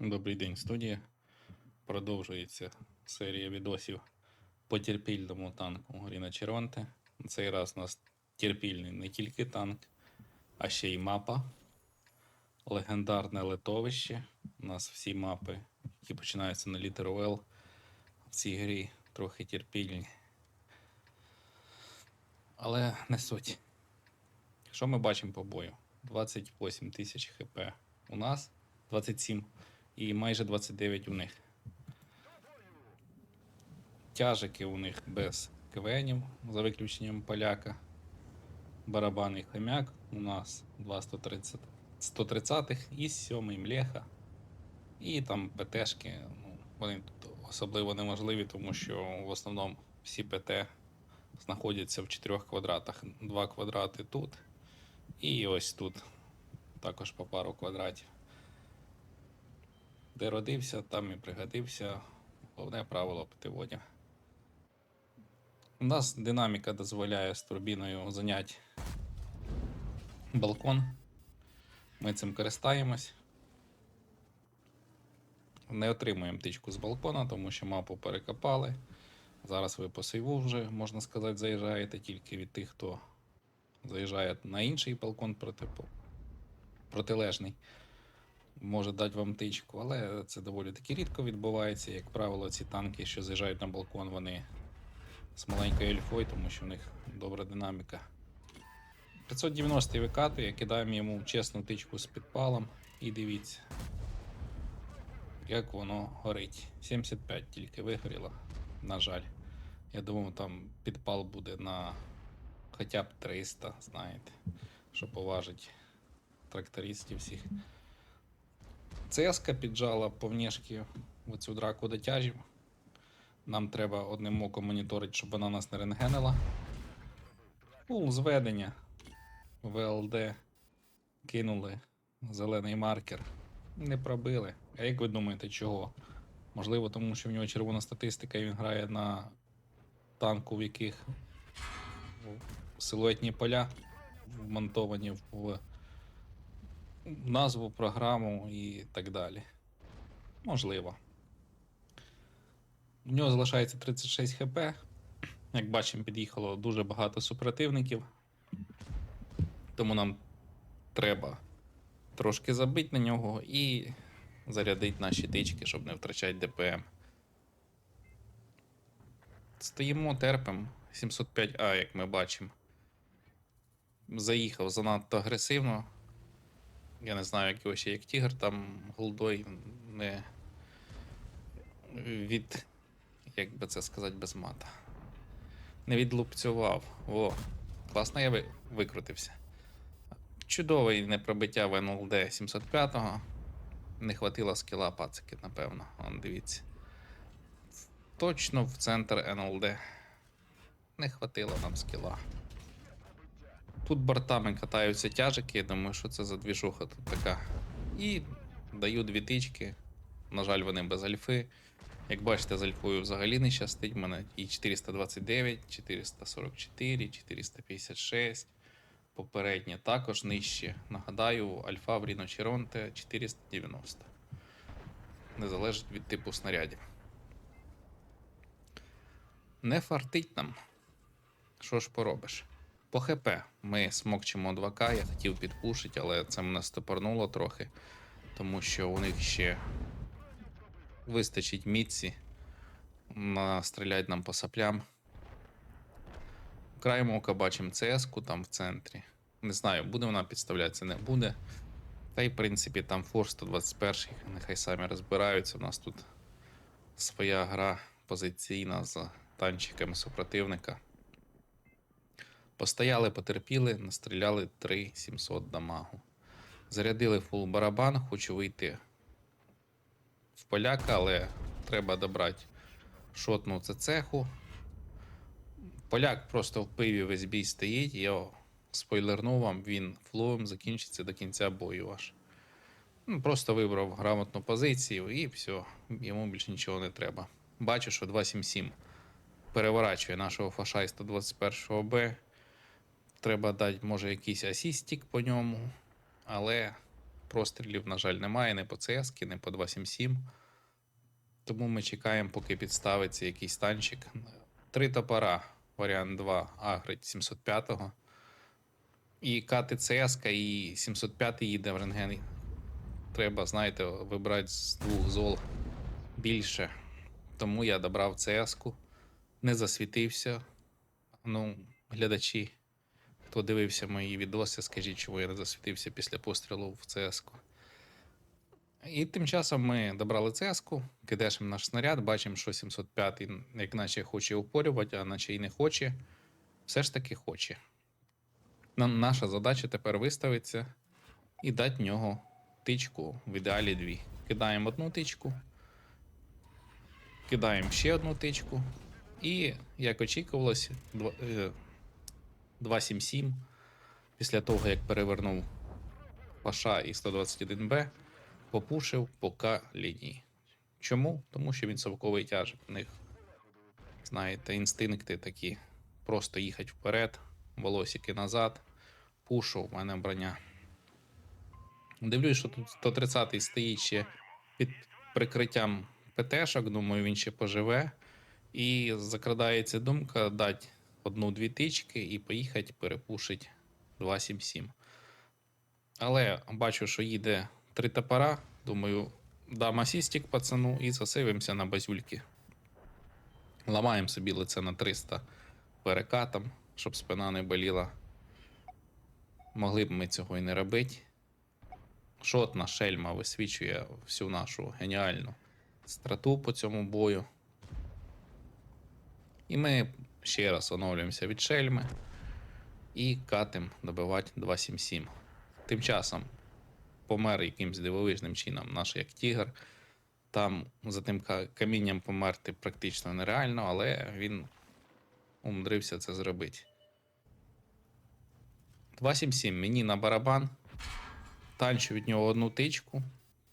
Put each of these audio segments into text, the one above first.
Добрий день, студія. Продовжується серія відосів по терпільному танку Гріна Червонте. Цей раз у нас терпільний не тільки танк, а ще й мапа. Легендарне литовище. У нас всі мапи, які починаються на літеру Л, в цій грі трохи терпільні. Але не суть. Що ми бачимо по бою? 28 тисяч хп у нас, 27 і майже 29 у них. Тяжики у них без квенів, за виключенням поляка. Барабанний хомяк у нас 2 130 130-х і 7 млеха. І там ПТшки, ну, вони тут особливо неможливі, тому що в основному всі ПТ знаходяться в 4 квадратах. Два квадрати тут. І ось тут також по пару квадратів. Де родився, там і пригодився. Головне правило птиводів. У нас динаміка дозволяє з турбіною зайняти балкон. Ми цим користаємось. Не отримуємо тичку з балкона, тому що мапу перекопали. Зараз ви по сейву вже, можна сказати, заїжджаєте тільки від тих, хто заїжджає на інший балкон проти, протилежний може дати вам тичку, але це доволі таки рідко відбувається. Як правило, ці танки, що заїжджають на балкон, вони з маленькою ельфою, тому що в них добра динаміка. 590 викатує, кидаємо йому чесну тичку з підпалом і дивіться, як воно горить. 75 тільки вигоріло, на жаль. Я думав, там підпал буде на хоча б 300, знаєте, що поважить трактористів всіх. ЦСК піджала по внешки в цю драку дотяжів. Нам треба одним оком моніторити, щоб вона нас не рентгенила. Пул зведення. ВЛД. Кинули зелений маркер. Не пробили. А як ви думаєте, чого? Можливо, тому що в нього червона статистика і він грає на танку, в яких силуетні поля вмонтовані в назву, програму і так далі. Можливо. У нього залишається 36 хп. Як бачимо, під'їхало дуже багато супротивників. Тому нам треба трошки забити на нього і зарядити наші тички, щоб не втрачати ДПМ. Стоїмо, терпимо. 705А, як ми бачимо. Заїхав занадто агресивно. Я не знаю, як його ще як тігр, там голдой не від. Як би це сказати без мата. Не відлупцював. О, класно я викрутився. Чудове непробиття в НЛД 705-го. Не хватило скіла пацики, напевно. Вон, дивіться. Точно в центр НЛД. Не хватило нам скіла. Тут бортами катаються тяжики, я думаю, що це за двіжуха тут така. І даю дві тички. На жаль, вони без альфи. Як бачите, з альфою взагалі не щастить. У мене і 429, 444, 456. Попереднє також нижче. Нагадаю, альфа в Ріно Черонте 490. Не залежить від типу снарядів. Не фартить нам. Що ж поробиш? По ХП ми смокчимо 2К, я хотів підпушити, але це мене стопорнуло трохи, тому що у них ще вистачить міці настрілять нам по саплям. Краєм ока бачимо ЦС-ку там в центрі. Не знаю, буде вона підставлятися, не буде. Та й, в принципі, там форс 121, нехай самі розбираються. У нас тут своя гра позиційна з танчиками супротивника. Постояли, потерпіли, настріляли 3700 дамагу. Зарядили фул барабан, хочу вийти в поляка, але треба добрати шотну це цеху. Поляк просто в пиві весь бій стоїть, я спойлерну вам, він флоум закінчиться до кінця бою аж. Ну, Просто вибрав грамотну позицію і все, йому більше нічого не треба. Бачу, що 277 переворачує нашого фаша 121 Б. Треба дати, може, якийсь асістік по ньому. Але прострілів, на жаль, немає, не по ЦС, не по 277. Тому ми чекаємо, поки підставиться якийсь танчик. Три топора, варіант 2, агрить 705-го. І КТЦС, і 705 їде в рентген. Треба, знаєте, вибрати з двох зол більше. Тому я добрав ЦС-ку, не засвітився. Ну, глядачі, хто дивився мої відоси, скажіть, чому я не засвітився після пострілу в ЦС-ку. І тим часом ми добрали ЦС-ку, наш снаряд, бачимо, що 705 як наче хоче упорювати, а наче і не хоче. Все ж таки хоче. Наша задача тепер виставитися і дати в нього тичку, в ідеалі дві. Кидаємо одну тичку, кидаємо ще одну тичку. І, як очікувалося, два- е, 277 після того, як перевернув Паша і 121Б, попушив по К лінії. Чому? Тому що він совковий тяжик. У них, знаєте, інстинкти такі. Просто їхати вперед, волосики назад, пушу, в мене броня. Дивлюсь, що тут 130-й стоїть ще під прикриттям ПТшок, думаю, він ще поживе. І закрадається думка дати одну-дві тички і поїхати перепушить 277. Але бачу, що їде три топора. Думаю, дам асістик пацану і засивимося на базюльки. Ламаємо собі лице на 300 перекатом, щоб спина не боліла. Могли б ми цього і не робити. Шотна шельма висвічує всю нашу геніальну страту по цьому бою. І ми ще раз оновлюємося від шельми і катим добивати 277. Тим часом помер якимсь дивовижним чином наш як тігр. Там за тим камінням померти практично нереально, але він умудрився це зробити. 277 мені на барабан. Танчу від нього одну тичку.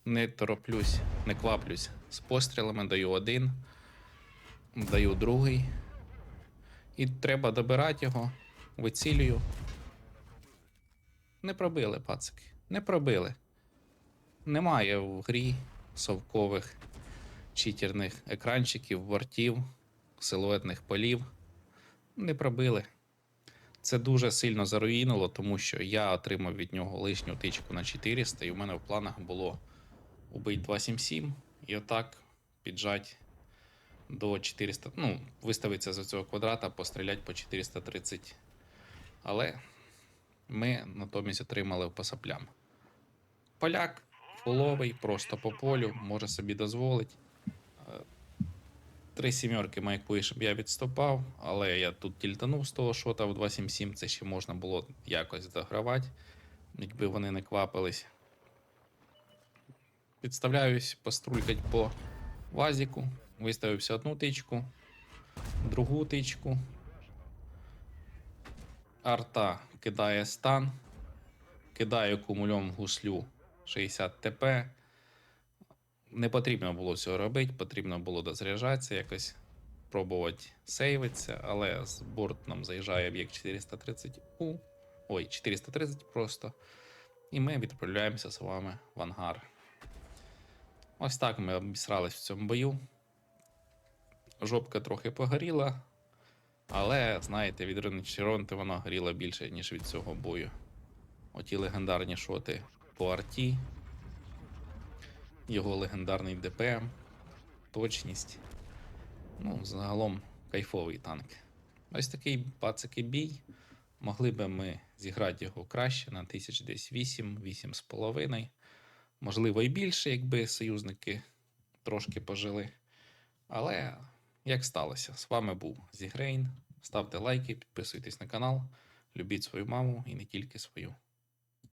Не тороплюсь, не кваплюсь з пострілами, даю один, даю другий. І треба добирати його, вицілюю. Не пробили, пацики. Не пробили. Немає в грі совкових читерних екранчиків, бортів, силуетних полів. Не пробили. Це дуже сильно заруїнило, тому що я отримав від нього лишню тичку на 400, і в мене в планах було убити 277 і отак піджать до 400. Ну, виставитися з цього квадрата, постріляти по 430. Але ми натомість отримали по саплям. Поляк фуловий, просто по полю, може собі дозволить. Е, Три сімерки маякує, щоб я відступав, але я тут тільтанув з того шота в 277, це ще можна було якось догравати, якби вони не квапились. Підставляюсь, пострулькать по вазіку, виставився одну тичку, другу тичку. Арта кидає стан, кидаю кумульом гуслю 60 ТП. Не потрібно було цього робити, потрібно було дозаряджатися, якось пробувати сейвитися, але з борт нам заїжджає об'єкт 430У. Ой, 430 просто. І ми відправляємося з вами в ангар. Ось так ми обісрались в цьому бою. Жопка трохи погоріла, але, знаєте, від Ронти вона горіла більше, ніж від цього бою. Оті легендарні шоти по арті, його легендарний ДПМ, точність. Ну, загалом кайфовий танк. Ось такий пацикий бій. Могли би ми зіграти його краще на тисяч десь 8, 8,5. Можливо, і більше, якби союзники трошки пожили. Але як сталося, з вами був Зігрейн. Ставте лайки, підписуйтесь на канал, любіть свою маму і не тільки свою.